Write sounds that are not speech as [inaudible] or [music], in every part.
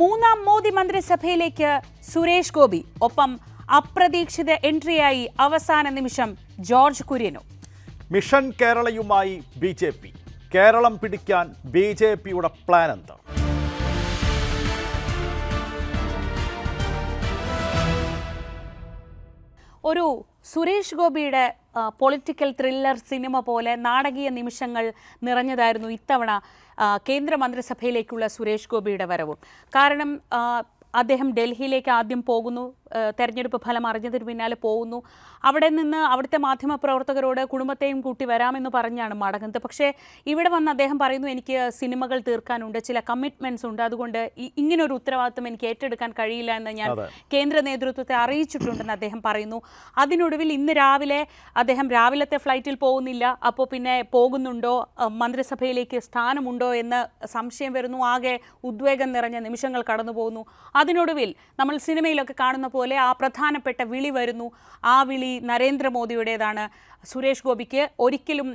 മൂന്നാം മോദി മന്ത്രിസഭയിലേക്ക് സുരേഷ് ഗോപി ഒപ്പം അപ്രതീക്ഷിത എൻട്രിയായി അവസാന നിമിഷം ജോർജ് കുര്യനും. മിഷൻ കേരളയുമായി ബി ജെ പി. കേരളം പിടിക്കാൻ ബി ജെ പിയുടെ പ്ലാൻ എന്താ? ഒരു സുരേഷ് ഗോപിയുടെ പൊളിറ്റിക്കൽ ത്രില്ലർ സിനിമ പോലെ നാടകീയ നിമിഷങ്ങൾ നിറഞ്ഞതായിരുന്നു ഇത്തവണ കേന്ദ്ര മന്ത്രിസഭയിലേക്കുള്ള സുരേഷ് ഗോപിയുടെ വരവും. കാരണം അദ്ദേഹം ഡൽഹിയിലേക്ക് ആദ്യം പോകുന്നു തെരഞ്ഞെടുപ്പ് ഫലം അറിഞ്ഞതിന് പിന്നാലെ പോകുന്നു. അവിടെ നിന്ന് അവിടുത്തെ മാധ്യമപ്രവർത്തകരോട് കുടുംബത്തെയും കൂട്ടി വരാമെന്ന് പറഞ്ഞാണ് മടങ്ങുന്നത്. പക്ഷേ ഇവിടെ വന്ന് അദ്ദേഹം പറയുന്നു എനിക്ക് സിനിമകൾ തീർക്കാനുണ്ട് ചില കമ്മിറ്റ്മെന്റ്സ് ഉണ്ട്. അതുകൊണ്ട് ഇങ്ങനൊരു ഉത്തരവാദിത്വം എനിക്ക് ഏറ്റെടുക്കാൻ കഴിയില്ല എന്ന് ഞാൻ. കേന്ദ്ര നേതൃത്വത്തെ അറിയിച്ചിട്ടുണ്ടെന്ന് അദ്ദേഹം പറയുന്നു. അതിനൊടുവിൽ ഇന്ന് രാവിലെ അദ്ദേഹം രാവിലത്തെ ഫ്ലൈറ്റിൽ പോകുന്നില്ല. അപ്പോൾ പിന്നെ പോകുന്നുണ്ടോ? മന്ത്രിസഭയിലേക്ക് സ്ഥാനമുണ്ടോ എന്ന് സംശയം വരുന്നു. ആകെ ഉദ്വേഗം നിറഞ്ഞ നിമിഷങ്ങൾ കടന്നു പോകുന്നു അതിനൊടുവിൽ നമ്മൾ സിനിമയിലൊക്കെ കാണുന്ന പോലെ ആ പ്രധാനപ്പെട്ട വിളി വരുന്നു. ആ വിളി നരേന്ദ്രമോദിയുടേതാണ്. സുരേഷ് ഗോപിക്ക് ഒരിക്കലും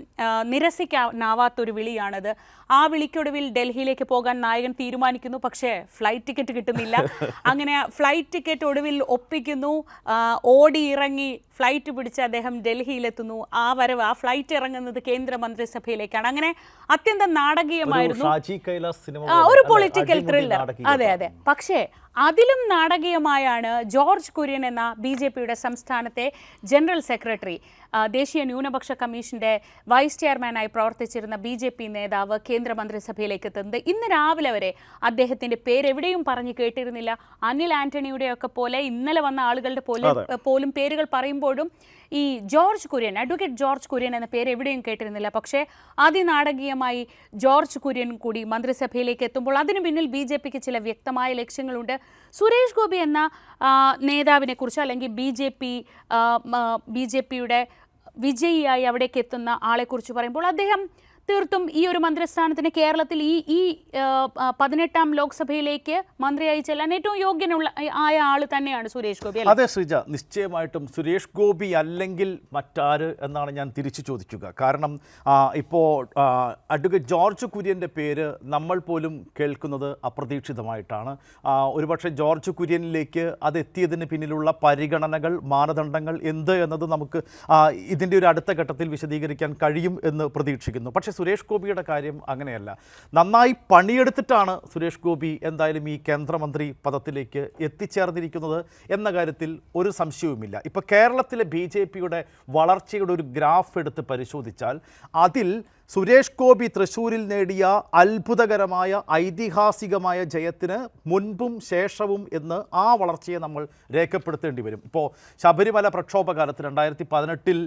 നിരസിക്കാനാവാത്തൊരു വിളിയാണത്. ആ വിളിക്കൊടുവിൽ ഡൽഹിയിലേക്ക് പോകാൻ നായകൻ തീരുമാനിക്കുന്നു. പക്ഷേ ഫ്ലൈറ്റ് ടിക്കറ്റ് കിട്ടുന്നില്ല. [laughs] അങ്ങനെ ഫ്ലൈറ്റ് ടിക്കറ്റ് ഒടുവിൽ ഒപ്പിക്കുന്നു. ഓടി ഇറങ്ങി ഫ്ലൈറ്റ് പിടിച്ച് അദ്ദേഹം ഡൽഹിയിലെത്തുന്നു. ആ വരവ് ആ ഫ്ലൈറ്റ് ഇറങ്ങുന്നത് കേന്ദ്ര മന്ത്രിസഭയിലേക്കാണ് അങ്ങനെ അത്യന്തം നാടകീയമായിരുന്നു. ഒരു പൊളിറ്റിക്കൽ ത്രില്ലർ. അതെ അതെ. പക്ഷേ അതിലും നാടകീയമായാണ് ജോർജ് കുര്യൻ എന്ന ബി ജെ പിയുടെ സംസ്ഥാനത്തെ ജനറൽ സെക്രട്ടറി. ദേശീയ ന്യൂനപക്ഷ കമ്മീഷന്റെ വൈസ് ചെയർമാനായി പ്രവർത്തിച്ചിരുന്ന ബി ജെ പി നേതാവ് കേന്ദ്രമന്ത്രിസഭയിലേക്ക് എത്തുന്നത് ഇന്ന് രാവിലെ വരെ അദ്ദേഹത്തിന്റെ പേര് എവിടെയും പറഞ്ഞു കേട്ടിരുന്നില്ല. അനിൽ ആന്റണിയുടെ ഒക്കെ പോലെ ഇന്നലെ വന്ന ആളുകളുടെ പോലെ പോലും പേരുകൾ പറയുമ്പോഴും ഈ George Kurian advocate George Kurian എന്ന പേര് എവിടെയും കേട്ടിരുന്നില്ല. പക്ഷേ അതിനാടകീയമായി ജോർജ് കുര്യൻ കൂടി മന്ത്രിസഭയിലേക്ക് എത്തുമ്പോൾ അതിനു പിന്നിൽ ബി ജെ പിക്ക് ചില വ്യക്തമായ ലക്ഷ്യങ്ങളുണ്ട്. സുരേഷ് ഗോപി എന്ന നേതാവിനെ കുറിച്ച് അല്ലെങ്കിൽ B J P B J പിയുടെ വിജയിയായി അവിടേക്ക് എത്തുന്ന ആളെക്കുറിച്ച് പറയുമ്പോൾ അദ്ദേഹം തീർത്തും ഈ ഒരു മന്ത്രിസ്ഥാനത്തിന് കേരളത്തിൽ ഈ ഈ പതിനെട്ടാം ലോക്സഭയിലേക്ക് മന്ത്രിയായി ചെല്ലാൻ ഏറ്റവും യോഗ്യനുള്ള ആയ ആൾ തന്നെയാണ് സുരേഷ് ഗോപി? അതെ ശ്രീജ. നിശ്ചയമായിട്ടും സുരേഷ് ഗോപി അല്ലെങ്കിൽ മറ്റാര് എന്നാണ് ഞാൻ തിരിച്ചു ചോദിക്കുക. കാരണം ഇപ്പോൾ അഡ്വക്കേറ്റ് ജോർജ് കുര്യന്റെ പേര് നമ്മൾ പോലും കേൾക്കുന്നത് അപ്രതീക്ഷിതമായിട്ടാണ്. ഒരുപക്ഷെ ജോർജ് കുര്യനിലേക്ക് അതെത്തിയതിന് പിന്നിലുള്ള പരിഗണനകൾ മാനദണ്ഡങ്ങൾ എന്ത് എന്നത് നമുക്ക് ഇതിന്റെ ഒരു അടുത്ത ഘട്ടത്തിൽ വിശദീകരിക്കാൻ കഴിയും എന്ന് പ്രതീക്ഷിക്കുന്നു. പക്ഷേ സുരേഷ് ഗോപിയുടെ കാര്യം അങ്ങനെയല്ല. നന്നായി പണിയെടുത്തിട്ടാണ് സുരേഷ് ഗോപി എന്തായാലും ഈ കേന്ദ്രമന്ത്രി പദത്തിലേക്ക് എത്തിച്ചേർന്നിരിക്കുന്നത് എന്ന കാര്യത്തിൽ ഒരു സംശയവുമില്ല. ഇപ്പോൾ കേരളത്തിലെ ബി വളർച്ചയുടെ ഒരു ഗ്രാഫ് എടുത്ത് പരിശോധിച്ചാൽ അതിൽ സുരേഷ് ഗോപി തൃശ്ശൂരിൽ നേടിയ അത്ഭുതകരമായ ഐതിഹാസികമായ ജയത്തിന് മുൻപും ശേഷവും എന്ന് ആ വളർച്ചയെ നമ്മൾ രേഖപ്പെടുത്തേണ്ടി വരും. ഇപ്പോൾ ശബരിമല പ്രക്ഷോഭകാലത്ത് രണ്ടായിരത്തി പതിനെട്ടിൽ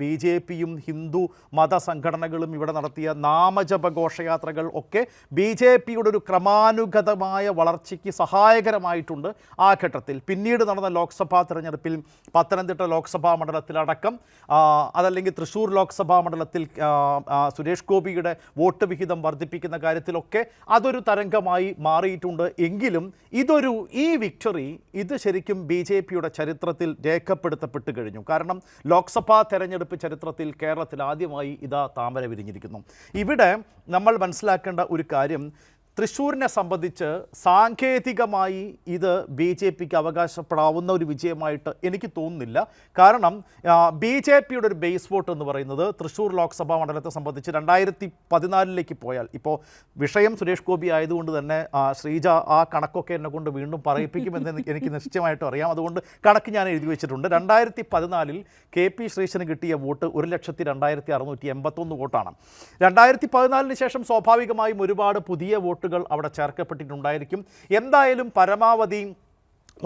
ബി ജെ പിയും ഹിന്ദു മത സംഘടനകളും ഇവിടെ നടത്തിയ നാമജപ ഘോഷയാത്രകൾ ഒക്കെ ബി ജെ പിയുടെ ഒരു ക്രമാനുഗതമായ വളർച്ചയ്ക്ക് സഹായകരമായിട്ടുണ്ട് ആ ഘട്ടത്തിൽ. പിന്നീട് നടന്ന ലോക്സഭാ തെരഞ്ഞെടുപ്പിൽ പത്തനംതിട്ട ലോക്സഭാ മണ്ഡലത്തിലടക്കം അതല്ലെങ്കിൽ തൃശ്ശൂർ ലോക്സഭാ മണ്ഡലത്തിൽ സുരേഷ് ഗോപിയുടെ വോട്ട് വിഹിതം വർദ്ധിപ്പിക്കുന്ന കാര്യത്തിലൊക്കെ അതൊരു തരംഗമായി മാറിയിട്ടുണ്ട്. എങ്കിലും ഇതൊരു ഈ വിക്ടറി ഇത് ശരിക്കും ബി ജെ പിയുടെ ചരിത്രത്തിൽ രേഖപ്പെടുത്തപ്പെട്ട് കഴിഞ്ഞു. കാരണം ലോക്സഭാ തെരഞ്ഞെടുപ്പ് ചരിത്രത്തിൽ കേരളത്തിൽ ആദ്യമായി ഇതാ താമര വിരിഞ്ഞിരിക്കുന്നു. ഇവിടെ നമ്മൾ മനസ്സിലാക്കേണ്ട ഒരു കാര്യം തൃശ്ശൂരിനെ സംബന്ധിച്ച് സാങ്കേതികമായി ഇത് ബി ജെ പിക്ക് അവകാശപ്പെടാവുന്ന ഒരു വിജയമായിട്ട് എനിക്ക് തോന്നുന്നില്ല. കാരണം ബി ജെ പിയുടെ ഒരു ബേസ് വോട്ട് എന്ന് പറയുന്നത് തൃശ്ശൂർ ലോക്സഭാ മണ്ഡലത്തെ സംബന്ധിച്ച് രണ്ടായിരത്തി പതിനാലിലേക്ക് പോയാൽ. ഇപ്പോൾ വിഷയം സുരേഷ് ഗോപി ആയതുകൊണ്ട് തന്നെ ശ്രീജ ആ കണക്കൊക്കെ എന്നെ കൊണ്ട് വീണ്ടും പറയിപ്പിക്കുമെന്ന് എനിക്ക് നിശ്ചയമായിട്ടും അറിയാം. അതുകൊണ്ട് കണക്ക് ഞാൻ എഴുതി വെച്ചിട്ടുണ്ട്. രണ്ടായിരത്തി പതിനാലിൽ കെ പി ശ്രീശന് കിട്ടിയ വോട്ട് ഒരു ലക്ഷത്തി രണ്ടായിരത്തി അറുന്നൂറ്റി എൺപത്തൊന്ന് വോട്ടാണ്. രണ്ടായിരത്തി പതിനാലിന് ശേഷം സ്വാഭാവികമായും ഒരുപാട് പുതിയ വോട്ടുകൾ അവിടെ ചേർക്കപ്പെട്ടിട്ടുണ്ടായിരിക്കും. എന്തായാലും പരമാവധി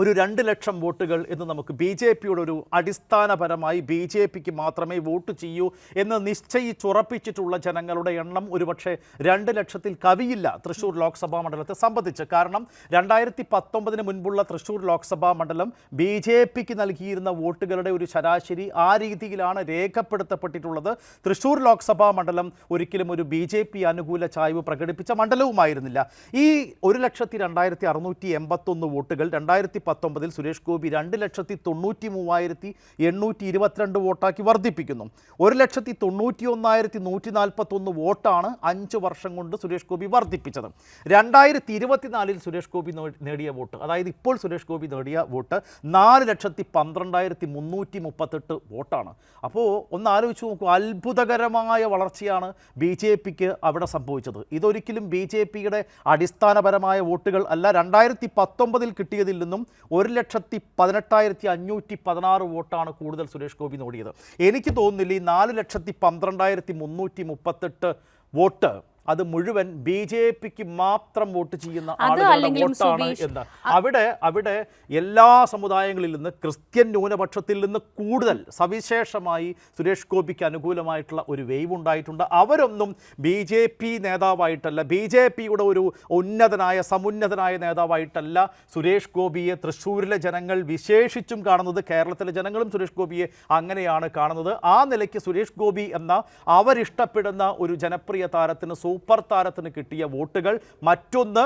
ഒരു രണ്ട് ലക്ഷം വോട്ടുകൾ എന്ന് നമുക്ക് ബി ജെ പിയുടെ ഒരു അടിസ്ഥാനപരമായി ബി ജെ പിക്ക് മാത്രമേ വോട്ട് ചെയ്യൂ എന്ന് നിശ്ചയിച്ചുറപ്പിച്ചിട്ടുള്ള ജനങ്ങളുടെ എണ്ണം ഒരുപക്ഷെ രണ്ട് ലക്ഷത്തിൽ കവിയില്ല തൃശ്ശൂർ ലോക്സഭാ മണ്ഡലത്തെ സംബന്ധിച്ച്. കാരണം രണ്ടായിരത്തി പത്തൊമ്പതിന് മുൻപുള്ള തൃശ്ശൂർ ലോക്സഭാ മണ്ഡലം ബി ജെ പിക്ക് നൽകിയിരുന്ന വോട്ടുകളുടെ ഒരു ശരാശരി ആ രീതിയിലാണ് രേഖപ്പെടുത്തപ്പെട്ടിട്ടുള്ളത്. തൃശ്ശൂർ ലോക്സഭാ മണ്ഡലം ഒരിക്കലും ഒരു ബി ജെ പി അനുകൂല ചായ്വ് പ്രകടിപ്പിച്ച മണ്ഡലവുമായിരുന്നില്ല. ഈ ഒരു ലക്ഷത്തി രണ്ടായിരത്തി അറുന്നൂറ്റി എൺപത്തൊന്ന് വോട്ടുകൾ രണ്ടായിരത്തി പത്തൊമ്പതിൽ സുരേഷ് ഗോപി രണ്ട് ലക്ഷത്തി തൊണ്ണൂറ്റി മൂവായിരത്തി എണ്ണൂറ്റി ഇരുപത്തിരണ്ട് വോട്ടാക്കി വർദ്ധിപ്പിക്കുന്നു. ഒരു ലക്ഷത്തി തൊണ്ണൂറ്റി ഒന്നായിരത്തി നൂറ്റി നാൽപ്പത്തൊന്ന് വോട്ടാണ് അഞ്ച് വർഷം കൊണ്ട് സുരേഷ് ഗോപി വർദ്ധിപ്പിച്ചത്. രണ്ടായിരത്തി ഇരുപത്തിനാലിൽ സുരേഷ് ഗോപി നേടിയ വോട്ട് അതായത് ഇപ്പോൾ സുരേഷ് ഗോപി നേടിയ വോട്ട് നാല് ലക്ഷത്തി പന്ത്രണ്ടായിരത്തി മുന്നൂറ്റി മുപ്പത്തെട്ട് വോട്ടാണ്. അപ്പോൾ ഒന്ന് ആലോചിച്ച് നോക്കൂ അത്ഭുതകരമായ വളർച്ചയാണ് ബി ജെ പിക്ക് അവിടെ സംഭവിച്ചത്. ഇതൊരിക്കലും ബി ജെ പിയുടെ അടിസ്ഥാനപരമായ വോട്ടുകൾ അല്ല രണ്ടായിരത്തി പത്തൊമ്പതിൽ കിട്ടിയതിൽ നിന്നും ഒരു ലക്ഷത്തി പതിനെട്ടായിരത്തി അഞ്ഞൂറ്റി പതിനാറ് വോട്ടാണ് കൂടുതൽ സുരേഷ് ഗോപി നേടിയത്. എനിക്ക് തോന്നുന്നില്ല ഈ നാല് ലക്ഷത്തി പന്ത്രണ്ടായിരത്തി മുന്നൂറ്റി മുപ്പത്തെട്ട് വോട്ട് അത് മുഴുവൻ ബി ജെ പിക്ക് മാത്രം വോട്ട് ചെയ്യുന്ന ആളുകളുടെ വോട്ടാണ് എന്ന്. അവിടെ അവിടെ എല്ലാ സമുദായങ്ങളിൽ നിന്ന് ക്രിസ്ത്യൻ ന്യൂനപക്ഷത്തിൽ നിന്ന് കൂടുതൽ സവിശേഷമായി സുരേഷ് ഗോപിക്ക് അനുകൂലമായിട്ടുള്ള ഒരു വേവ് ഉണ്ടായിട്ടുണ്ട്. അവരൊന്നും ബി ജെ പി നേതാവായിട്ടല്ല ബി ജെ പിയുടെ ഒരു ഉന്നതനായ സമുന്നതനായ നേതാവായിട്ടല്ല സുരേഷ് ഗോപിയെ തൃശ്ശൂരിലെ ജനങ്ങൾ വിശേഷിച്ചും കാണുന്നത് കേരളത്തിലെ ജനങ്ങളും സുരേഷ് ഗോപിയെ അങ്ങനെയാണ് കാണുന്നത്. ആ നിലയ്ക്ക് സുരേഷ് ഗോപി എന്ന അവരിഷ്ടപ്പെടുന്ന ഒരു ജനപ്രിയ താരത്തിന് സൂപ്പർ താരത്തിന് കിട്ടിയ വോട്ടുകൾ. മറ്റൊന്ന്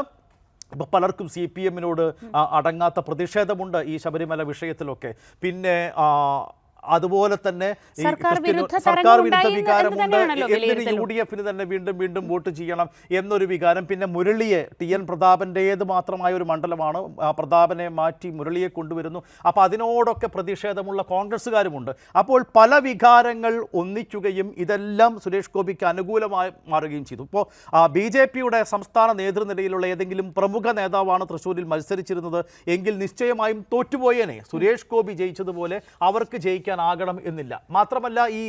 ഇപ്പോൾ പലർക്കും സി പി എമ്മിനോട് അടങ്ങാത്ത പ്രതിഷേധമുണ്ട് ഈ ശബരിമല വിഷയത്തിലൊക്കെ. പിന്നെ അതുപോലെ തന്നെ സർക്കാർ വിരുദ്ധ വികാരമുണ്ട് എന്തിന് യു ഡി എഫിന് തന്നെ വീണ്ടും വീണ്ടും വോട്ട് ചെയ്യണം എന്നൊരു വികാരം. പിന്നെ മുരളിയെ ടി എൻ പ്രതാപന്റേത് മാത്രമായ ഒരു മണ്ഡലമാണ്. ആ പ്രതാപനെ മാറ്റി മുരളിയെ കൊണ്ടുവരുന്നു. അപ്പോൾ അതിനോടൊക്കെ പ്രതിഷേധമുള്ള കോൺഗ്രസ്സുകാരുമുണ്ട്. അപ്പോൾ പല വികാരങ്ങൾ ഒന്നിക്കുകയും ഇതെല്ലാം സുരേഷ് ഗോപിക്ക് അനുകൂലമായി മാറുകയും ചെയ്തു. ഇപ്പോൾ ബി ജെ പിയുടെ സംസ്ഥാന നേതൃനിരയിലുള്ള ഏതെങ്കിലും പ്രമുഖ നേതാവാണ് തൃശ്ശൂരിൽ മത്സരിച്ചിരുന്നത്. എങ്കിൽ നിശ്ചയമായും തോറ്റുപോയേനെ. സുരേഷ് ഗോപി ജയിച്ചതുപോലെ അവർക്ക് ജയിക്കാനാകണം എന്നില്ല. മാത്രമല്ല ഈ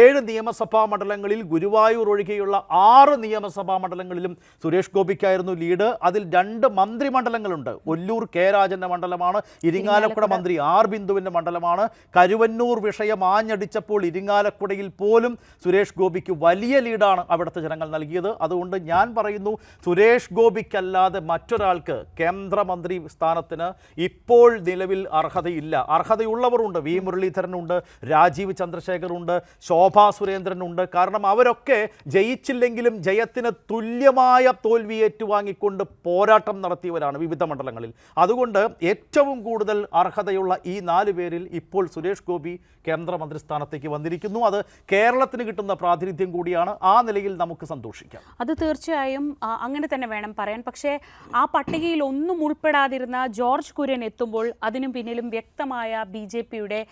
ഏഴ് നിയമസഭാ മണ്ഡലങ്ങളിൽ ഗുരുവായൂർ ഒഴികെയുള്ള ആറ് നിയമസഭാ മണ്ഡലങ്ങളിലും സുരേഷ് ഗോപിക്കായിരുന്നു ലീഡ്. അതിൽ രണ്ട് മന്ത്രിമണ്ഡലങ്ങളുണ്ട്. ഒല്ലൂർ കെ രാജന്റെ മണ്ഡലമാണ് ഇരിങ്ങാലക്കുട മന്ത്രി ആർ ബിന്ദുവിന്റെ മണ്ഡലമാണ്. കരുവന്നൂർ വിഷയം ആഞ്ഞടിച്ചപ്പോൾ ഇരിങ്ങാലക്കുടയിൽ പോലും സുരേഷ് ഗോപിക്ക് വലിയ ലീഡാണ് അവിടുത്തെ ജനങ്ങൾ നൽകിയത്. അതുകൊണ്ട് ഞാൻ പറയുന്നു സുരേഷ് ഗോപിക്കല്ലാതെ മറ്റൊരാൾക്ക് കേന്ദ്രമന്ത്രി സ്ഥാനത്തിന് ഇപ്പോൾ നിലവിൽ അർഹതയില്ല. അർഹതയുള്ളവരുണ്ട്. വി മുരളീധരനുണ്ട്. രാജീവ് ചന്ദ്രശേഖറുണ്ട് ശോഭാ സുരേന്ദ്രനുണ്ട് കാരണം അവരൊക്കെ ജയിച്ചില്ലെങ്കിലും ജയത്തിന് തുല്യമായ തോൽവി ഏറ്റുവാങ്ങിക്കൊണ്ട് പോരാട്ടം നടത്തിയവരാണ് വിവിധ മണ്ഡലങ്ങളിൽ. അതുകൊണ്ട് ഏറ്റവും കൂടുതൽ അർഹതയുള്ള ഈ നാല് പേരിൽ ഇപ്പോൾ സുരേഷ് ഗോപി കേന്ദ്രമന്ത്രി സ്ഥാനത്തേക്ക് വന്നിരിക്കുന്നു. അത് കേരളത്തിന് കിട്ടുന്ന പ്രാതിനിധ്യം കൂടിയാണ്. ആ നിലയിൽ നമുക്ക് സന്തോഷിക്കാം. അത് തീർച്ചയായും അങ്ങനെ തന്നെ വേണം പറയാൻ. പക്ഷേ ആ പട്ടികയിൽ ഒന്നും ഉൾപ്പെടാതിരുന്ന ജോർജ് കുര്യൻ എത്തുമ്പോൾ അതിനും പിന്നിലും വ്യക്തമായ ബി ജെ പിയുടെ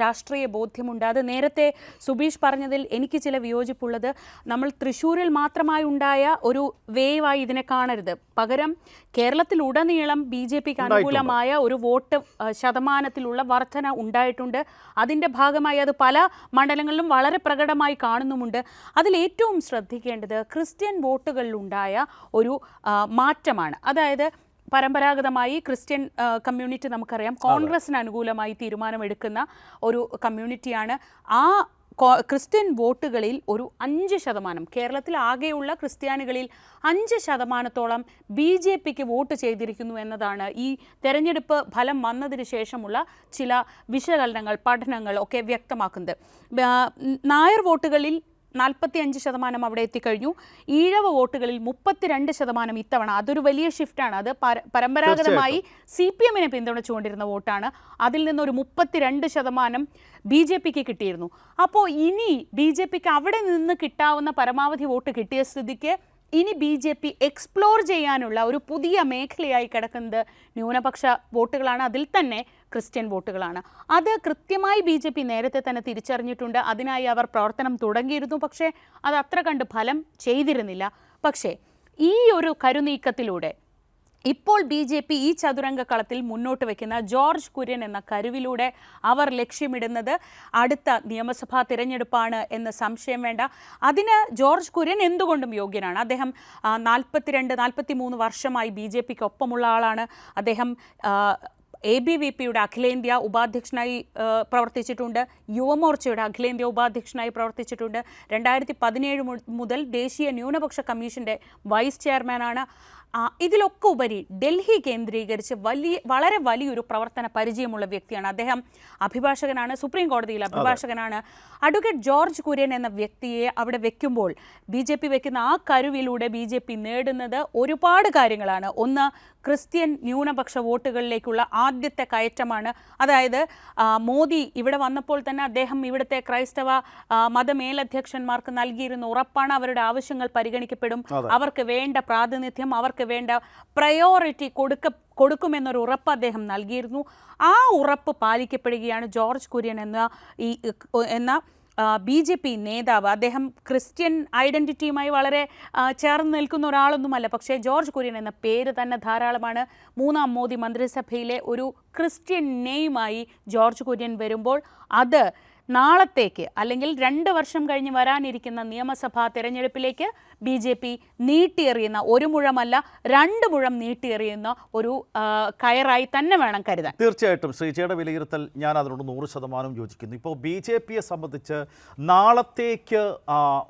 രാഷ്ട്രീയ ബോധ്യമുണ്ട്. അത് നേരത്തെ സുബീഷ് പറഞ്ഞതിൽ എനിക്ക് ചില വിയോജിപ്പുള്ളത്. നമ്മൾ തൃശ്ശൂരിൽ മാത്രമായി ഉണ്ടായ ഒരു വേവായി ഇതിനെ കാണരുത്. പകരം കേരളത്തിലുടനീളം ബി ജെ പിക്ക് അനുകൂലമായ ഒരു വോട്ട് ശതമാനത്തിലുള്ള വർധന ഉണ്ടായിട്ടുണ്ട്. അതിന്റെ ഭാഗമായി അത് പല മണ്ഡലങ്ങളിലും വളരെ പ്രകടമായി കാണുന്നുമുണ്ട്. അതിൽ ഏറ്റവും ശ്രദ്ധിക്കേണ്ടത് ക്രിസ്ത്യൻ വോട്ടുകളിലുണ്ടായ ഒരു മാറ്റമാണ്. അതായത് പരമ്പരാഗതമായി ക്രിസ്ത്യൻ കമ്മ്യൂണിറ്റി നമുക്കറിയാം. കോൺഗ്രസിന് അനുകൂലമായി തീരുമാനമെടുക്കുന്ന ഒരു കമ്മ്യൂണിറ്റിയാണ് ആ ക്രിസ്ത്യൻ വോട്ടുകളിൽ ഒരു അഞ്ച് ശതമാനം കേരളത്തിൽ ആകെയുള്ള ക്രിസ്ത്യാനികളിൽ അഞ്ച് ശതമാനത്തോളം ബി ജെ പിക്ക് വോട്ട് ചെയ്തിരിക്കുന്നു എന്നതാണ് ഈ തെരഞ്ഞെടുപ്പ് ഫലം വന്നതിന് ശേഷമുള്ള ചില വിശകലനങ്ങൾ പഠനങ്ങൾ ഒക്കെ വ്യക്തമാക്കുന്നത്. നായർ വോട്ടുകളിൽ നാൽപ്പത്തി അഞ്ച് ശതമാനം അവിടെ എത്തിക്കഴിഞ്ഞു. ഈഴവ വോട്ടുകളിൽ മുപ്പത്തിരണ്ട് ശതമാനം ഇത്തവണ. അതൊരു വലിയ ഷിഫ്റ്റാണ് അത് പരമ്പരാഗതമായി സി പി എമ്മിനെ പിന്തുണച്ചുകൊണ്ടിരുന്ന വോട്ടാണ്. അതിൽ നിന്നൊരു മുപ്പത്തിരണ്ട് ശതമാനം ബി ജെ പിക്ക് കിട്ടിയിരുന്നു. അപ്പോൾ ഇനി ബി ജെ പിക്ക് അവിടെ നിന്ന് കിട്ടാവുന്ന പരമാവധി വോട്ട് കിട്ടിയ സ്ഥിതിക്ക് ഇനി ബി ജെ പി എക്സ്പ്ലോർ ചെയ്യാനുള്ള ഒരു പുതിയ മേഖലയായി കിടക്കുന്നത് ന്യൂനപക്ഷ വോട്ടുകളാണ്. അതിൽ തന്നെ ക്രിസ്ത്യൻ വോട്ടുകളാണ്. അത് കൃത്യമായി ബി ജെ പി നേരത്തെ തന്നെ തിരിച്ചറിഞ്ഞിട്ടുണ്ട്. അതിനായി അവർ പ്രവർത്തനം തുടങ്ങിയിരുന്നു. പക്ഷേ അത് അത്ര കണ്ട് ഫലം ചെയ്തിരുന്നില്ല. പക്ഷേ ഈ ഒരു കരുനീക്കത്തിലൂടെ ഇപ്പോൾ ബി ജെ പി ഈ ചതുരംഗ കളത്തിൽ മുന്നോട്ട് വയ്ക്കുന്ന ജോർജ് കുര്യൻ എന്ന കരുവിലൂടെ അവർ ലക്ഷ്യമിടുന്നത് അടുത്ത നിയമസഭാ തിരഞ്ഞെടുപ്പാണ് എന്ന് സംശയം വേണ്ട. അതിന് ജോർജ് കുര്യൻ എന്തുകൊണ്ടും യോഗ്യനാണ്? അദ്ദേഹം നാൽപ്പത്തിരണ്ട് നാൽപ്പത്തി മൂന്ന് വർഷമായി ബി ജെ പിക്ക് ഒപ്പമുള്ള ആളാണ്. അദ്ദേഹം എ ബി വി പിയുടെ അഖിലേന്ത്യാ ഉപാധ്യക്ഷനായി പ്രവർത്തിച്ചിട്ടുണ്ട്. യുവമോർച്ചയുടെ അഖിലേന്ത്യാ ഉപാധ്യക്ഷനായി പ്രവർത്തിച്ചിട്ടുണ്ട്. രണ്ടായിരത്തി പതിനേഴ് മുതൽ ദേശീയ ന്യൂനപക്ഷ കമ്മീഷന്റെ വൈസ് ചെയർമാനാണ്. ഇതിലൊക്കെ ഉപരി ഡൽഹി കേന്ദ്രീകരിച്ച് വലിയ വളരെ വലിയൊരു പ്രവർത്തന പരിചയമുള്ള വ്യക്തിയാണ്. അദ്ദേഹം അഭിഭാഷകനാണ് സുപ്രീം കോടതിയിൽ അഭിഭാഷകനാണ്. അഡ്വക്കേറ്റ് ജോർജ് കുര്യൻ എന്ന വ്യക്തിയെ അവിടെ വെക്കുമ്പോൾ ബി ജെ പി വെക്കുന്ന ആ കരുവിലൂടെ ബി ജെ പി നേടുന്നത് ഒരുപാട് കാര്യങ്ങളാണ്. ഒന്ന് ക്രിസ്ത്യൻ ന്യൂനപക്ഷ വോട്ടുകളിലേക്കുള്ള ആദ്യത്തെ കയറ്റമാണ്. അതായത് മോദി ഇവിടെ വന്നപ്പോൾ തന്നെ അദ്ദേഹം ഇവിടുത്തെ ക്രൈസ്തവ മതമേലധ്യക്ഷന്മാർക്ക് നൽകിയിരുന്ന ഉറപ്പാണ് അവരുടെ ആവശ്യങ്ങൾ പരിഗണിക്കപ്പെടും. അവർക്ക് വേണ്ട പ്രാതിനിധ്യം അവർക്ക് വേണ്ട പ്രയോറിറ്റി കൊടുക്ക കൊടുക്കുമെന്നൊരു ഉറപ്പ് അദ്ദേഹം നൽകിയിരുന്നു. ആ ഉറപ്പ് പാലിക്കപ്പെടുകയാണ് ജോർജ് കുര്യൻ എന്ന ഈ എന്ന ബി ജെ പി നേതാവ്. അദ്ദേഹം ക്രിസ്ത്യൻ ഐഡന്റിറ്റിയുമായി വളരെ ചേർന്ന് നിൽക്കുന്ന ഒരാളൊന്നുമല്ല. പക്ഷേ ജോർജ് കുര്യൻ എന്ന പേര് തന്നെ ധാരാളമാണ്. മൂന്നാം മോദി മന്ത്രിസഭയിലെ ഒരു ക്രിസ്ത്യൻ നെയ്മായി ജോർജ് കുര്യൻ വരുമ്പോൾ അത് നാളത്തേക്ക് അല്ലെങ്കിൽ രണ്ട് വർഷം കഴിഞ്ഞ് വരാനിരിക്കുന്ന നിയമസഭാ തെരഞ്ഞെടുപ്പിലേക്ക് ബി ജെ പി നീട്ടിയെറിയുന്ന ഒരു മുഴമല്ല രണ്ട് മുഴം നീട്ടിയെറിയുന്ന ഒരു കയറായി തന്നെ വേണം കരുതാൻ. തീർച്ചയായിട്ടും. ശ്രീജയുടെ വിലയിരുത്തൽ ഞാൻ അതിനോട് നൂറ് ശതമാനം യോജിക്കുന്നു. ഇപ്പോൾ ബി ജെ പിയെ സംബന്ധിച്ച് നാളത്തേക്ക്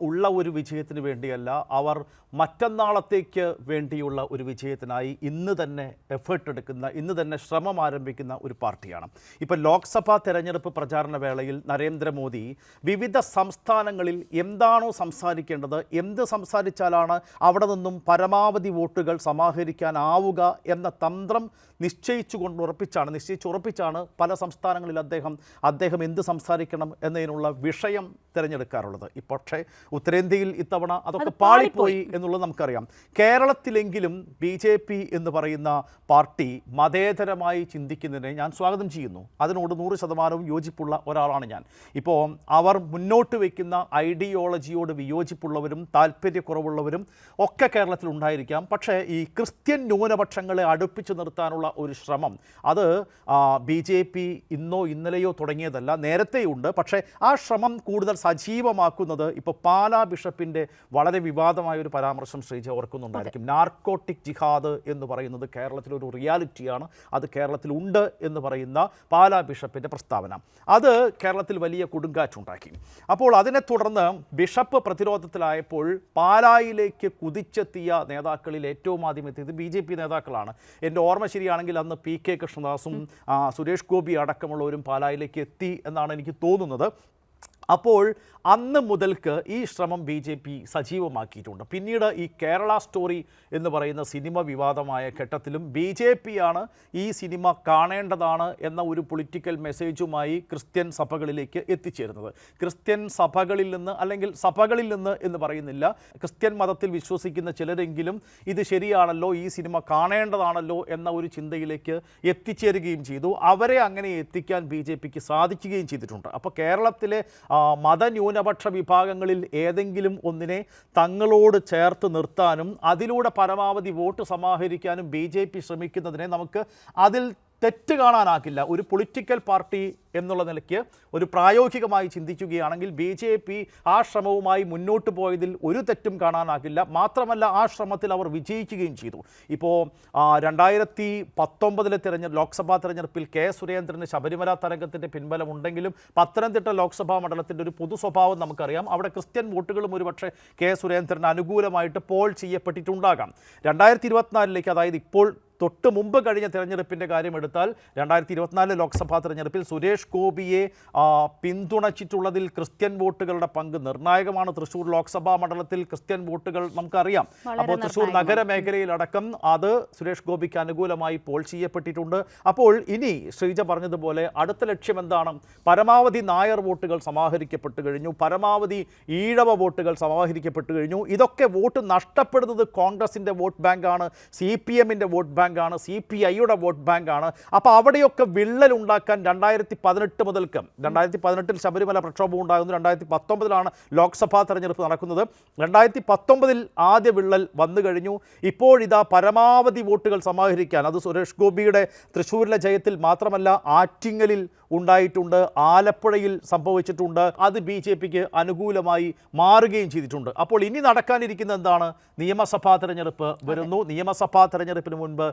ഉള്ള ഒരു വിജയത്തിന് വേണ്ടിയല്ല അവർ മറ്റന്നാളത്തേക്ക് വേണ്ടിയുള്ള ഒരു വിജയത്തിനായി ഇന്ന് തന്നെ എഫേർട്ട് എടുക്കുന്ന ഇന്ന് തന്നെ ശ്രമം ആരംഭിക്കുന്ന ഒരു പാർട്ടിയാണ് ഇപ്പോൾ ലോക്സഭാ തെരഞ്ഞെടുപ്പ് പ്രചാരണ വേളയിൽ നരേന്ദ്രമോദി വിവിധ സംസ്ഥാനങ്ങളിൽ എന്താണോ സംസാരിക്കേണ്ടത് എന്ത് സംസാരിച്ചാലാണ് അവിടെ നിന്നും പരമാവധി വോട്ടുകൾ സമാഹരിക്കാനാവുക എന്ന തന്ത്രം നിശ്ചയിച്ചുകൊണ്ട് ഉറപ്പിച്ചാണ് നിശ്ചയിച്ചുറപ്പിച്ചാണ് പല സംസ്ഥാനങ്ങളിൽ അദ്ദേഹം അദ്ദേഹം എന്ത് സംസാരിക്കണം എന്നതിനുള്ള വിഷയം തിരഞ്ഞെടുക്കാറുള്ളത് പക്ഷേ ഉത്തരേന്ത്യയിൽ ഇത്തവണ അതൊക്കെ അത് പാളിപ്പോയി. എന്നുള്ളത് നമുക്കറിയാം. കേരളത്തിലെങ്കിലും ബി ജെ പി എന്ന് പറയുന്ന പാർട്ടി മതേതരമായി ചിന്തിക്കുന്നതിനെ ഞാൻ സ്വാഗതം ചെയ്യുന്നു. അതിനോട് നൂറ് ശതമാനവും യോജിപ്പുള്ള ഒരാളാണ് ഞാൻ. ഇപ്പോൾ അവർ മുന്നോട്ട് വയ്ക്കുന്ന ഐഡിയോളജിയോട് വിയോജിപ്പുള്ളവരും താല്പര്യക്കുറവുള്ളവരും ഒക്കെ കേരളത്തിൽ ഉണ്ടായിരിക്കാം. പക്ഷേ ഈ ക്രിസ്ത്യൻ ന്യൂനപക്ഷങ്ങളെ അടുപ്പിച്ചു നിർത്താനുള്ള ഒരു ശ്രമം അത് ബി ജെ പി ഇന്നോ ഇന്നലെയോ തുടങ്ങിയതല്ല നേരത്തെയുണ്ട് പക്ഷേ ആ ശ്രമം കൂടുതൽ സജീവമാക്കുന്നത് ഇപ്പോൾ പാലാ ബിഷപ്പിന്റെ വളരെ വിവാദമായ ഒരു പരാമർശം ശ്രീജ ഓർക്കുന്നുണ്ടായിരിക്കും. നാർക്കോട്ടിക് ജിഹാദ് എന്ന് പറയുന്നത് കേരളത്തിലൊരു റിയാലിറ്റിയാണ്. അത് കേരളത്തിൽ ഉണ്ട് എന്ന് പറയുന്ന പാലാ ബിഷപ്പിന്റെ പ്രസ്താവന. അത് കേരളത്തിൽ വലിയ കൊടുങ്കാറ്റുണ്ടാക്കി. അപ്പോൾ അതിനെ തുടർന്ന് ബിഷപ്പ് പ്രതിരോധത്തിലായപ്പോൾ പാലായിലേക്ക് കുതിച്ചെത്തിയ നേതാക്കളിൽ ഏറ്റവും ആദ്യം എത്തിയത് ബി ജെ പി നേതാക്കളാണ്. എന്റെ ഓർമ്മ ശരിയാണെങ്കിൽ അന്ന് പി കെ കൃഷ്ണദാസും സുരേഷ് ഗോപി അടക്കമുള്ളവരും പാലായിലേക്ക് എത്തി എന്നാണ് എനിക്ക് തോന്നുന്നത്. അപ്പോൾ അന്ന് മുതൽക്ക് ഈ ശ്രമം ബി ജെ പി സജീവമാക്കിയിട്ടുണ്ട്. പിന്നീട് ഈ കേരള സ്റ്റോറി എന്ന് പറയുന്ന സിനിമ വിവാദമായ ഘട്ടത്തിലും ബി ജെ പിയാണ് ഈ സിനിമ കാണേണ്ടതാണ് എന്ന ഒരു പൊളിറ്റിക്കൽ മെസ്സേജുമായി ക്രിസ്ത്യൻ സഭകളിലേക്ക് എത്തിച്ചേരുന്നത്. ക്രിസ്ത്യൻ സഭകളിൽ നിന്ന് അല്ലെങ്കിൽ സഭകളിൽ നിന്ന് എന്ന് പറയുന്നില്ല ക്രിസ്ത്യൻ മതത്തിൽ വിശ്വസിക്കുന്ന ചിലരെങ്കിലും ഇത് ശരിയാണല്ലോ ഈ സിനിമ കാണേണ്ടതാണല്ലോ എന്ന ഒരു ചിന്തയിലേക്ക് എത്തിച്ചേരുകയും ചെയ്തു. അവരെ അങ്ങനെ എത്തിക്കാൻ ബി സാധിക്കുകയും ചെയ്തിട്ടുണ്ട്. അപ്പോൾ കേരളത്തിലെ ആ, മതന്യൂനപക്ഷ വിഭാഗങ്ങളിൽ ഏതെങ്കിലും ഒന്നിനെ തങ്ങളോട് ചേർത്ത് നിർത്താനും അതിലൂടെ പരമാവധി വോട്ട് സമാഹരിക്കാനും ബി ശ്രമിക്കുന്നതിനെ നമുക്ക് അതിൽ തെറ്റ് കാണാനാകില്ല. ഒരു പൊളിറ്റിക്കൽ പാർട്ടി എന്നുള്ള നിലയ്ക്ക് ഒരു പ്രായോഗികമായി ചിന്തിക്കുകയാണെങ്കിൽ ബി ജെ പി ആ ശ്രമവുമായി മുന്നോട്ട് പോയതിൽ ഒരു തെറ്റും കാണാനാകില്ല. മാത്രമല്ല ആ ശ്രമത്തിൽ അവർ വിജയിക്കുകയും ചെയ്തു. ഇപ്പോൾ രണ്ടായിരത്തി പത്തൊമ്പതിലെ തിരഞ്ഞെടുപ്പ് ലോക്സഭാ തെരഞ്ഞെടുപ്പിൽ കെ സുരേന്ദ്രന് ശബരിമല തരംഗത്തിന്റെ പിൻബലമുണ്ടെങ്കിലും പത്തനംതിട്ട ലോക്സഭാ മണ്ഡലത്തിന്റെ ഒരു പൊതു സ്വഭാവം നമുക്കറിയാം. അവിടെ ക്രിസ്ത്യൻ വോട്ടുകളും ഒരുപക്ഷെ കെ സുരേന്ദ്രന് അനുകൂലമായിട്ട് പോൾ ചെയ്യപ്പെട്ടിട്ടുണ്ടാകാം. രണ്ടായിരത്തി ഇരുപത്തിനാലിലേക്ക് അതായത് ഇപ്പോൾ തൊട്ട് മുമ്പ് കഴിഞ്ഞ തെരഞ്ഞെടുപ്പിന്റെ കാര്യം എടുത്താൽ രണ്ടായിരത്തി ഇരുപത്തിനാല് ലോക്സഭാ തെരഞ്ഞെടുപ്പിൽ സുരേഷ് ഗോപിയെ പിന്തുണച്ചിട്ടുള്ളതിൽ ക്രിസ്ത്യൻ വോട്ടുകളുടെ പങ്ക് നിർണായകമാണ്. തൃശ്ശൂർ ലോക്സഭാ മണ്ഡലത്തിൽ ക്രിസ്ത്യൻ വോട്ടുകൾ നമുക്കറിയാം. അപ്പോൾ തൃശ്ശൂർ നഗര നഗരമേഖലയിലടക്കം അത് സുരേഷ് ഗോപിക്ക് അനുകൂലമായി പോൾ ചെയ്യപ്പെട്ടിട്ടുണ്ട്. അപ്പോൾ ഇനി ശ്രീജ പറഞ്ഞതുപോലെ അടുത്ത ലക്ഷ്യം എന്താണ്? പരമാവധി നായർ വോട്ടുകൾ സമാഹരിക്കപ്പെട്ടു കഴിഞ്ഞു. പരമാവധി ഈഴവ വോട്ടുകൾ സമാഹരിക്കപ്പെട്ടു കഴിഞ്ഞു. ഇതൊക്കെ വോട്ട് നഷ്ടപ്പെടുന്നത് കോൺഗ്രസിന്റെ വോട്ട് ബാങ്കാണ്. സി പി എമ്മിന്റെ വോട്ട് ബാങ്കാണ് സി പി ഐയുടെ വോട്ട് ബാങ്കാണ്. അപ്പോൾ അവിടെയൊക്കെ വിള്ളൽ ഉണ്ടാക്കാൻ രണ്ടായിരത്തി പതിനെട്ട് മുതൽക്കും രണ്ടായിരത്തി പതിനെട്ടിൽ ശബരിമല പ്രക്ഷോഭം ഉണ്ടാകുന്നു രണ്ടായിരത്തി പത്തൊമ്പതിലാണ് ലോക്സഭാ തെരഞ്ഞെടുപ്പ് നടക്കുന്നത്. രണ്ടായിരത്തി പത്തൊമ്പതിൽ ആദ്യ വിള്ളൽ വന്നു കഴിഞ്ഞു. ഇപ്പോഴിതാ പരമാവധി വോട്ടുകൾ സമാഹരിക്കാൻ അത് സുരേഷ് ഗോപിയുടെ തൃശ്ശൂരിലെ ജയത്തിൽ മാത്രമല്ല ആറ്റിങ്ങലിൽ ഉണ്ടായിട്ടുണ്ട് ആലപ്പുഴയിൽ സംഭവിച്ചിട്ടുണ്ട് അത് ബി ജെ പിക്ക് അനുകൂലമായി മാറുകയും ചെയ്തിട്ടുണ്ട്. അപ്പോൾ ഇനി നടക്കാനിരിക്കുന്ന എന്താണ്? നിയമസഭാ തെരഞ്ഞെടുപ്പ് വരുന്നു. നിയമസഭാ തെരഞ്ഞെടുപ്പിന് മുൻപ്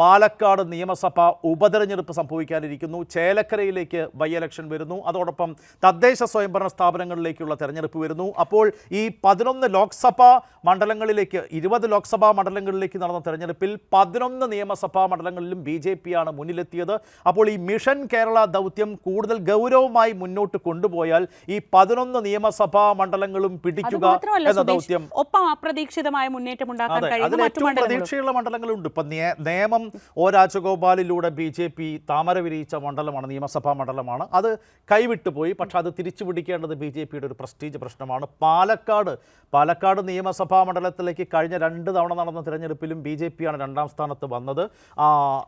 പാലക്കാട് നിയമസഭാ ഉപതെരഞ്ഞെടുപ്പ് സംഭവിക്കാനിരിക്കുന്നു. ചേലക്കരയിലേക്ക് ബൈ ഇലക്ഷൻ വരുന്നു. അതോടൊപ്പം തദ്ദേശ സ്വയംഭരണ സ്ഥാപനങ്ങളിലേക്കുള്ള തെരഞ്ഞെടുപ്പ് വരുന്നു. അപ്പോൾ ഈ പതിനൊന്ന് ലോക്സഭാ മണ്ഡലങ്ങളിലേക്ക് ഇരുപത് ലോക്സഭാ മണ്ഡലങ്ങളിലേക്ക് നടന്ന തെരഞ്ഞെടുപ്പിൽ പതിനൊന്ന് നിയമസഭാ മണ്ഡലങ്ങളിലും ബി ജെ പിയാണ് മുന്നിലെത്തിയത്. അപ്പോൾ ഈ മിഷൻ കേരള ദൗത്യം കൂടുതൽ ഗൗരവമായി മുന്നോട്ട് കൊണ്ടുപോയാൽ ഈ പതിനൊന്ന് നിയമസഭാ മണ്ഡലങ്ങളും പിടിക്കുക എന്ന ദൗത്യം ഒപ്പം അപ്രതീക്ഷിതമായ മുന്നേറ്റം ഉണ്ടാക്കാൻ കഴിയും പ്രതീക്ഷയുള്ള മണ്ഡലങ്ങളുണ്ട്. ഇപ്പം നേമം ഒ രാജഗോപാലിലൂടെ ബി ജെ പി താമര വിരിയിച്ച മണ്ഡലമാണ് നിയമസഭാ മണ്ഡലമാണ്. അത് കൈവിട്ടുപോയി പക്ഷെ അത് തിരിച്ചു പിടിക്കേണ്ടത് ബി ജെ പിയുടെ ഒരു പ്രസ്റ്റീജ് പ്രശ്നമാണ്. പാലക്കാട് പാലക്കാട് നിയമസഭാ മണ്ഡലത്തിലേക്ക് കഴിഞ്ഞ രണ്ട് തവണ നടന്ന തിരഞ്ഞെടുപ്പിലും ബി ജെ പിയാണ് രണ്ടാം സ്ഥാനത്ത് വന്നത്.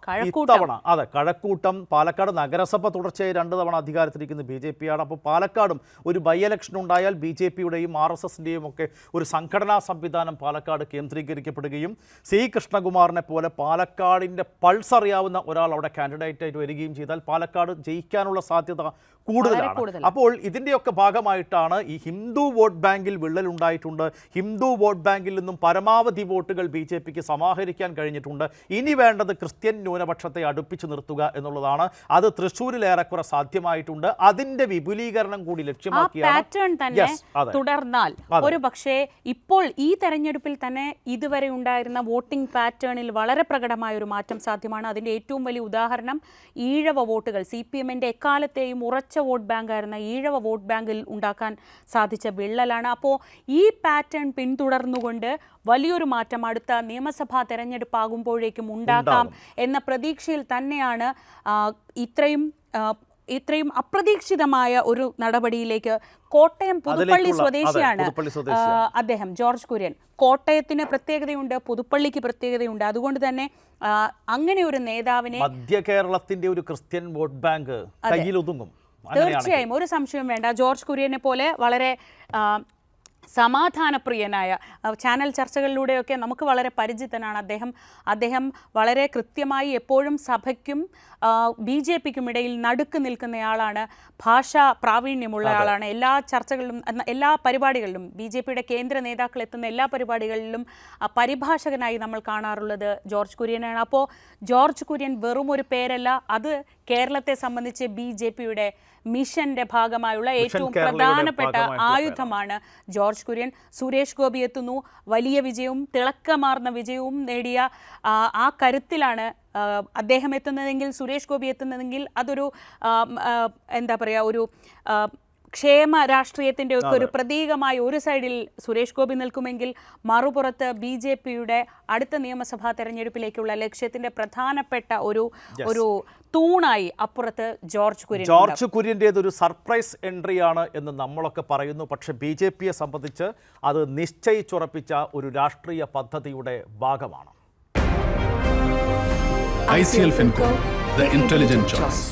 തവണ ഇത്തവണ അതെ കഴക്കൂട്ടം. പാലക്കാട് നഗരസഭ തുടർച്ചയായി രണ്ട് തവണ അധികാരത്തിരിക്കുന്ന ബി ജെ പിയാണ് അപ്പോൾ പാലക്കാടും ഒരു ബൈ ഇലക്ഷൻ ഉണ്ടായാൽ ബി ജെ പിയുടെയും ആർ എസ് എസിന്റെയും ഒക്കെ ഒരു സംഘടനാ സംവിധാനം പാലക്കാട് കേന്ദ്രീകരിക്കപ്പെടുകയും സി കൃഷ്ണകുമാറിനെ പോലെ പാലക്കാടിന്റെ പൾസ് അറിയാവുന്ന ഒരാൾ അവിടെ കാൻഡിഡേറ്റ് ആയിട്ട് വരികയും ചെയ്താൽ പാലക്കാട് ജയിക്കാനുള്ള സാധ്യത കൂടുതലാണ്. അപ്പോൾ ഇതിന്റെയൊക്കെ ഭാഗമായിട്ടാണ് ഈ ഹിന്ദു വോട്ട് ബാങ്കിൽ വിള്ളൽ ഉണ്ടായിട്ടുണ്ട്. ഹിന്ദു വോട്ട് ബാങ്കിൽ നിന്നും പരമാവധി വോട്ടുകൾ ബി ജെ പിക്ക് സമാഹരിക്കാൻ കഴിഞ്ഞിട്ടുണ്ട്. ഇനി വേണ്ടത് ക്രിസ്ത്യൻ ന്യൂനപക്ഷത്തെ അടുപ്പിച്ചു നിർത്തുക എന്നുള്ളതാണ്. അത് തൃശ്ശൂരിൽ ഏറെക്കുറെ സാധ്യമായിട്ടുണ്ട്. അതിന്റെ വിപുലീകരണം കൂടി ലക്ഷ്യമാക്കിയാണ്. തുടർന്നാൽ ഒരു പക്ഷേ ഇപ്പോൾ ഈ തെരഞ്ഞെടുപ്പിൽ തന്നെ ഇതുവരെ ഉണ്ടായിരുന്ന വോട്ടിംഗ് പാറ്റേണിൽ വളരെ പ്രകടമായ ഒരു മാറ്റം സാധ്യമാണ്. അതിന്റെ ഏറ്റവും വലിയ ഉദാഹരണം ഈഴവ വോട്ടുകൾ. സി പി എമ്മിന്റെ എക്കാലത്തെയും ഉറച്ച വോട്ട് ബാങ്കായിരുന്ന ഈഴവ വോട്ട് ബാങ്കിൽ ഉണ്ടാക്കാൻ സാധിച്ച വിള്ളലാണ്. അപ്പോൾ ഈ പാറ്റേൺ പിന്തുടർന്നുകൊണ്ട് വലിയൊരു മാറ്റം അടുത്ത നിയമസഭാ തെരഞ്ഞെടുപ്പാകുമ്പോഴേക്കും ഉണ്ടാക്കാം എന്ന പ്രതീക്ഷയിൽ തന്നെയാണ് ഇത്രയും ഇത്രയും അപ്രതീക്ഷിതമായ ഒരു നടപടിയിലേക്ക് കോട്ടയം പുതുപ്പള്ളി സ്വദേശിയാണ്. അദ്ദേഹം ജോർജ് കുര്യൻ. കോട്ടയത്തിന് പ്രത്യേകതയുണ്ട് പുതുപ്പള്ളിക്ക് പ്രത്യേകതയുണ്ട്. അതുകൊണ്ട് തന്നെ അങ്ങനെ ഒരു നേതാവിനെ മധ്യ കേരളത്തിന്റെ ഒരു ക്രിസ്ത്യൻ വോട്ട് ബാങ്ക് കയ്യിൽ ഒതുങ്ങും തീർച്ചയായും. ഒരു സംശയവും വേണ്ട. ജോർജ് കുര്യനെ പോലെ വളരെ സമാധാനപ്രിയനായ ചാനൽ ചർച്ചകളിലൂടെയൊക്കെ നമുക്ക് വളരെ പരിചിതനാണ് അദ്ദേഹം. അദ്ദേഹം വളരെ കൃത്യമായി എപ്പോഴും സഭയ്ക്കും ബി ജെ പിക്കും ഇടയിൽ നടുക്ക് നിൽക്കുന്നയാളാണ്. ഭാഷാ പ്രാവീണ്യമുള്ള ആളാണ്. എല്ലാ ചർച്ചകളിലും എല്ലാ പരിപാടികളിലും ബി ജെ പിയുടെ കേന്ദ്ര നേതാക്കൾ എത്തുന്ന എല്ലാ പരിപാടികളിലും പരിഭാഷകനായി നമ്മൾ കാണാറുള്ളത് ജോർജ് കുര്യനാണ്. അപ്പോൾ ജോർജ് കുര്യൻ വെറും ഒരു പേരല്ല. അത് കേരളത്തെ സംബന്ധിച്ച് ബി ജെ പിയുടെ മിഷന്റെ ഭാഗമായുള്ള ഏറ്റവും പ്രധാനപ്പെട്ട ആയുധമാണ് ജോർജ് കുര്യൻ. സുരേഷ് ഗോപി എത്തുന്നു. വലിയ വിജയവും തിളക്കമാർന്ന വിജയവും നേടിയ ആ, കരുത്തിലാണ് അദ്ദേഹം എത്തുന്നതെങ്കിൽ സുരേഷ് ഗോപി എത്തുന്നതെങ്കിൽ അതൊരു എന്താ പറയുക ഒരു ക്ഷേമ രാഷ്ട്രീയത്തിന്റെ ഒക്കെ ഒരു പ്രതീകമായി ഒരു സൈഡിൽ സുരേഷ് ഗോപി നിൽക്കുമെങ്കിൽ മറുപുറത്ത് ബി ജെ പിയുടെ അടുത്ത നിയമസഭാ തെരഞ്ഞെടുപ്പിലേക്കുള്ള ലക്ഷ്യത്തിന്റെ പ്രധാനപ്പെട്ട ഒരു ഒരു തൂണായി അപ്പുറത്ത് ജോർജ് കുര്യൻ ജോർജ് കുര്യന്റേത് ഒരു സർപ്രൈസ് എൻട്രിയാണ് എന്ന് നമ്മളൊക്കെ പറയുന്നു. പക്ഷേ ബി ജെ പിയെ സംബന്ധിച്ച് അത് നിശ്ചയിച്ചുറപ്പിച്ച ഒരു രാഷ്ട്രീയ പദ്ധതിയുടെ ഭാഗമാണ്. I C L Fincorp the intelligent choice.